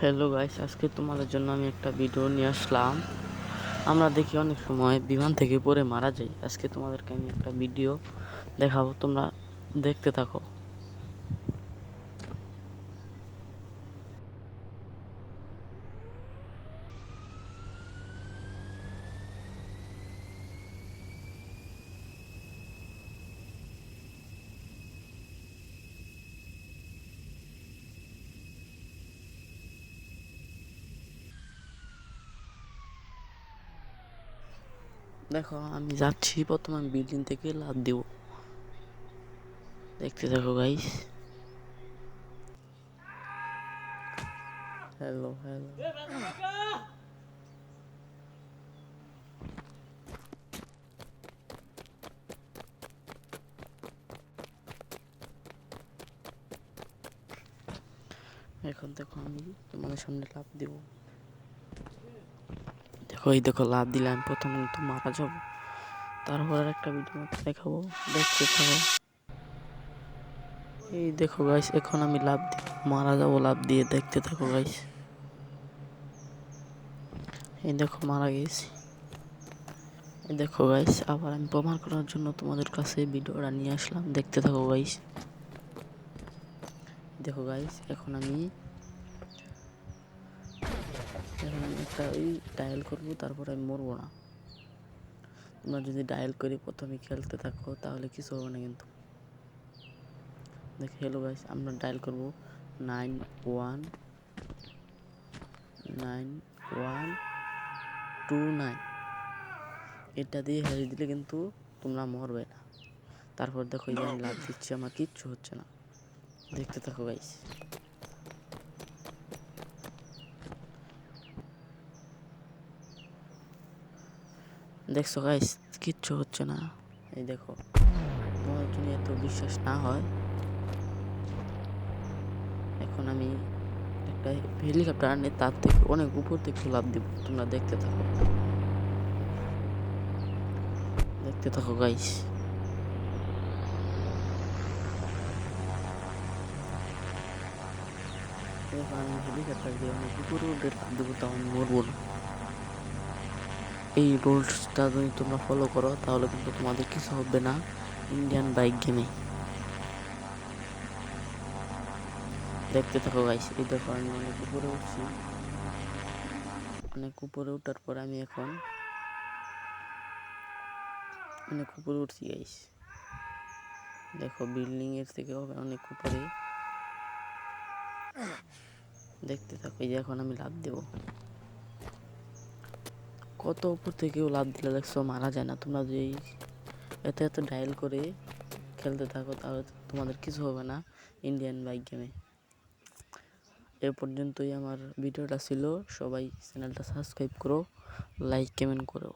Hello guys আজকে তোমাদের জন্য আমি একটা ভিডিও নিয়ে আসলাম। আমরা দেখি অনেক সময় বিমান থেকে পড়ে মারা যাই। আজকে তোমাদেরকে আমি একটা ভিডিও দেখাবো, তোমরা দেখতে থাকো। দেখো, আমি যাচ্ছি, প্রথমে আমি বিল্ডিং থেকে লাভ দেব। দেখতে থাকো গাইস হ্যালো হ্যালো এখন দেখো, আমি তোমাদের সামনে লাভ দেব। এই দেখো লাভ দিলে আমি প্রথম তো মারা যাব। তারপর একটা ভিডিও দেখাবো। দেখতে থাকো। এই দেখো গাইস এখন আমি লাভ দিয়ে মারা যাব লাভ দিয়ে, দেখতে থাকো গাইস এই দেখো মারা গেছি। এই দেখো গাইস আবার আমি প্রমাণ করার জন্য তোমাদের কাছে ভিডিওটা নিয়ে আসলাম। দেখতে থাকো গাইস দেখো গাইস এখন আমি ওই ডায়াল করব, তারপর আমি মরবো না। তোমরা যদি ডায়াল করে প্রথমে খেলতে থাকো, তাহলে কিছু হবে না কিন্তু। দেখে হ্যালো গাইস আমরা ডায়াল করব। Nine one nine one, two nine. এটা দিয়ে হেরে দিলে কিন্তু তোমরা মরবে না। তারপর দেখো, এই লাভ দিচ্ছি, আমার কিচ্ছু হচ্ছে না। দেখতে থাকো গাইস দেখছ গাইস কিচ্ছু হচ্ছে না। এই দেখো তোমাদের যদি এত বিশ্বাস না হয়। এখন আমি একটা হেলিকপ্টার আনি, তার থেকে অনেক উপর থেকে লাভ দিব। তোমরা দেখতে থাকো। দেখতে থাকো গাইস আমি হেলিকপ্টার দিয়ে অনেক উপরে উঠে লাভ দেবো, তখন মরবো না। এই রুলসটা যদি তোমরা ফলো করো, তাহলে কিন্তু তোমাদের কিছু হবে না ইন্ডিয়ান বাইক গেমে দেখতে থাকো গাইস এই দেখো আমি অনেক উপরে উঠছি। অনেক উপরে ওঠার পর আমি এখন অনেক উপরে উঠছি গাইস দেখো বিল্ডিং এর থেকে অনেক উপরে। দেখতে থাকো, এই যে এখন আমি লাভ দেবো। কত উপর থেকেও লাভ দিলে দেখছ মারা যায় না। তোমরা যদি এত এত ডায়াল করে খেলতে থাকো, তাহলে তোমাদের কিছু হবে না ইন্ডিয়ান বাইক গেমে এ। পর্যন্তই আমার ভিডিওটা ছিল। সবাই চ্যানেলটা সাবস্ক্রাইব করো লাইক কমেন্ট করো।